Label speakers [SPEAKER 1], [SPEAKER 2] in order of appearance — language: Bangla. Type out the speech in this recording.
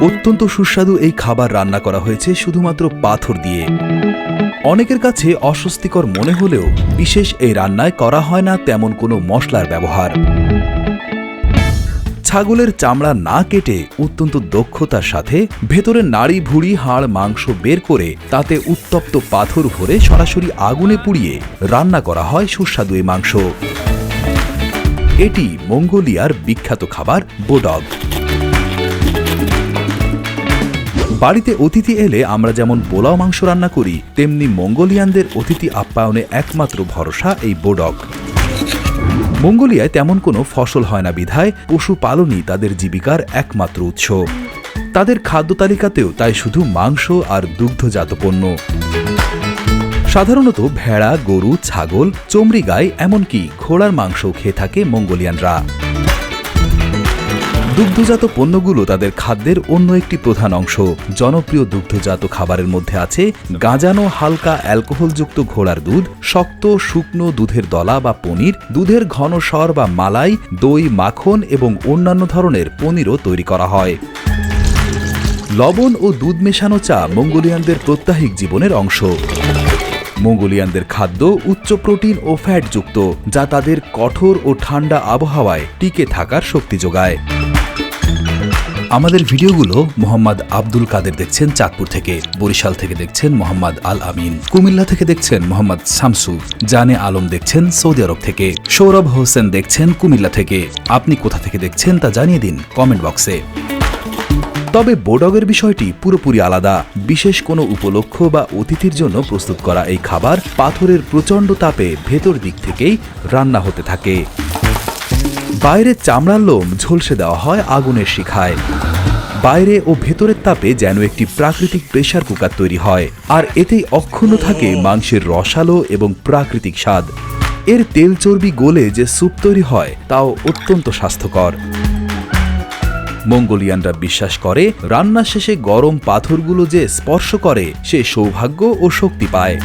[SPEAKER 1] অত্যন্ত সুস্বাদু এই খাবার রান্না করা হয়েছে শুধুমাত্র পাথর দিয়ে। অনেকের কাছে অস্বস্তিকর মনে হলেও বিশেষ এই রান্নায় করা হয় না তেমন কোনো মশলার ব্যবহার। ছাগলের চামড়া না কেটে অত্যন্ত দক্ষতার সাথে ভেতরে নাড়ি ভুড়ি, হাড়, মাংস বের করে তাতে উত্তপ্ত পাথর ভরে সরাসরি আগুনে পুড়িয়ে রান্না করা হয় সুস্বাদু এই মাংস। এটি মঙ্গোলিয়ার বিখ্যাত খাবার, বোডগ। বাড়িতে অতিথি এলে আমরা যেমন পোলাও মাংস রান্না করি, তেমনি মঙ্গোলিয়ানদের অতিথি আপ্যায়নে একমাত্র ভরসা এই বোডক মঙ্গোলিয়ায় তেমন কোনো ফসল হয় না বিধায় পশুপালনই তাদের জীবিকার একমাত্র উৎস। তাদের খাদ্য তালিকাতেও তাই শুধু মাংস আর দুগ্ধজাত পণ্য। সাধারণত ভেড়া, গরু, ছাগল, চমড়ি গাই, এমনকি ঘোড়ার মাংসও খেয়ে থাকে মঙ্গোলিয়ানরা। দুগ্ধজাত পণ্যগুলো তাদের খাদ্যের অন্য একটি প্রধান অংশ। জনপ্রিয় দুগ্ধজাত খাবারের মধ্যে আছে গাঁজানো হালকা অ্যালকোহলযুক্ত ঘোড়ার দুধ, শক্ত শুকনো দুধের দলা বা পনির, দুধের ঘন স্বর বা মালাই, দই, মাখন এবং অন্যান্য ধরনের পনিরও তৈরি করা হয়। লবণ ও দুধ মেশানো চা মঙ্গোলিয়ানদের প্রত্যাহিক জীবনের অংশ। মঙ্গোলিয়ানদের খাদ্য উচ্চ প্রোটিন ও ফ্যাটযুক্ত, যা তাদের কঠোর ও ঠান্ডা আবহাওয়ায় টিকে থাকার শক্তি যোগায়। আমাদের ভিডিওগুলো মোহাম্মদ আব্দুল কাদের দেখছেন চাঁদপুর থেকে, বরিশাল থেকে দেখছেন মোহাম্মদ আল আমিন, কুমিল্লা থেকে দেখছেন মোহাম্মদ শামসু জানে আলম দেখছেন সৌদি আরব থেকে, সৌরভ হোসেন দেখছেন কুমিল্লা থেকে। আপনি কোথা থেকে দেখছেন তা জানিয়ে দিন কমেন্ট বক্সে। তবে বোডগের বিষয়টি পুরোপুরি আলাদা। বিশেষ কোনো উপলক্ষ বা অতিথির জন্য প্রস্তুত করা এই খাবার পাথরের প্রচণ্ড তাপে ভেতর দিক থেকেই রান্না হতে থাকে। বাইরে চামড়ার লোম ঝলসে দেওয়া হয় আগুনের শিখায়। বাইরে ও ভেতরের তাপে যেন একটি প্রাকৃতিক প্রেশার কুকার তৈরি হয়। আর এতেই অক্ষুণ্ণ থাকে মাংসের রসালো এবং প্রাকৃতিক স্বাদ। এর তেল চর্বি গলে যে স্যুপ তৈরি হয়, তাও অত্যন্ত স্বাস্থ্যকর। মঙ্গোলিয়ানরা বিশ্বাস করে, রান্না শেষে গরম পাথরগুলো যে স্পর্শ করে, সে সৌভাগ্য ও শক্তি পায়।